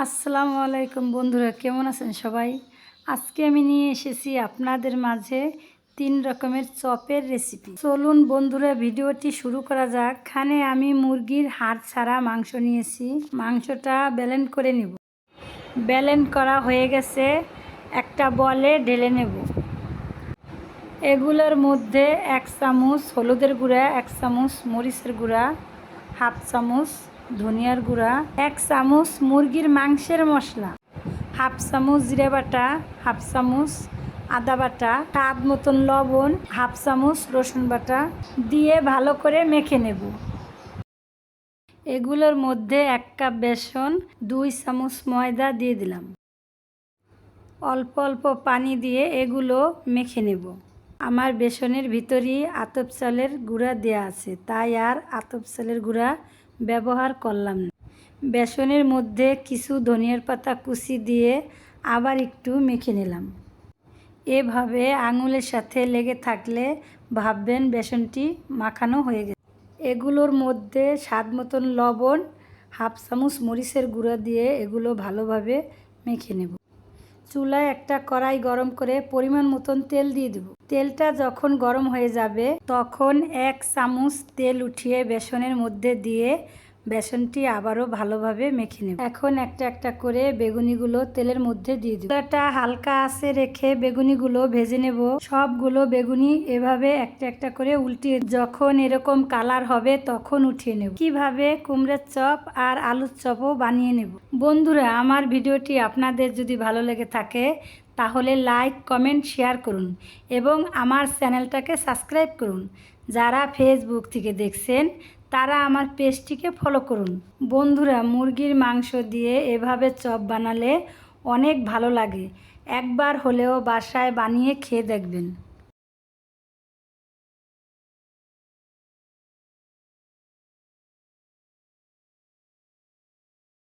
আসসালামু আলাইকুম বন্ধুরা, কেমন আছেন সবাই? আজকে আমি নিয়ে এসেছি আপনাদের মাঝে তিন রকমের চপের রেসিপি চলুন বন্ধুরা, ভিডিওটি শুরু করা যাক। এখানে আমি মুরগির হাড় ছাড়া মাংস নিয়েছি। মাংসটা ব্যালেন্ড করে নেব। ব্যালেন্ড করা হয়ে গেছে। একটা বলে ঢেলে নেব। এগুলোর মধ্যে এক চামচ হলুদের গুঁড়া, এক চামচ মরিচের গুঁড়া, হাফ চামচ ধনিয়ার গুঁড়া, এক চামচ মুরগির মাংসের মশলা, হাফ চামচ জিরে বাটা, হাফ চামচ আদা বাটা, স্বাদ মতন লবণ, হাফ চামচ রসুন বাটা দিয়ে ভালো করে মেখে নেব। এগুলোর মধ্যে এক কাপ বেসন, দুই চামচ ময়দা দিয়ে দিলাম। অল্প অল্প পানি দিয়ে এগুলো মেখে নেব। আমার বেসনের ভিতরই আতপ চালের গুঁড়া দেওয়া আছে, তাই আর আতপ চালের গুঁড়া ব্যবহার করলাম না। বেসনের মধ্যে কিছু ধনিয়ার পাতা কুচি দিয়ে আবার একটু মেখে নিলাম। এভাবে আঙুলের সাথে লেগে থাকলে ভাববেন বেসনটি মাখানো হয়ে গেছে। এগুলোর মধ্যে স্বাদ মতন লবণ, হাফ চামচ মরিচের গুঁড়ো দিয়ে এগুলো ভালোভাবে মেখে নেব। চুলায় একটা কড়াই গরম করে পরিমাণ মতন তেল দিয়ে দেব। তেলটা যখন গরম হয়ে যাবে, তখন এক চামচ তেল উঠিয়ে বেসনের মধ্যে দিয়ে বেসনটি আবারও ভালোভাবে মেখে নেব। এখন একটা একটা করে বেগুনিগুলো তেলের মধ্যে দিয়ে দেব। এটা হালকা আছে রেখে বেগুনিগুলো ভেজে নেব। সবগুলো বেগুনি এভাবে একটা একটা করে উল্টিয়ে যখন এরকম কালার হবে তখন উঠিয়ে নেব। কীভাবে? কুমড়ের চপ আর আলুর চপও বানিয়ে নেব। বন্ধুরা, আমার ভিডিওটি আপনাদের যদি ভালো লেগে থাকে তাহলে লাইক কমেন্ট শেয়ার করুন এবং আমার চ্যানেলটাকে সাবস্ক্রাইব করুন। যারা ফেসবুক থেকে দেখছেন, তারা আমার পেজটিকে ফলো করুন। বন্ধুরা, মুরগির মাংস দিয়ে এভাবে চপ বানালে অনেক ভালো লাগে। একবার হলেও বাসায় বানিয়ে খেয়ে দেখবেন।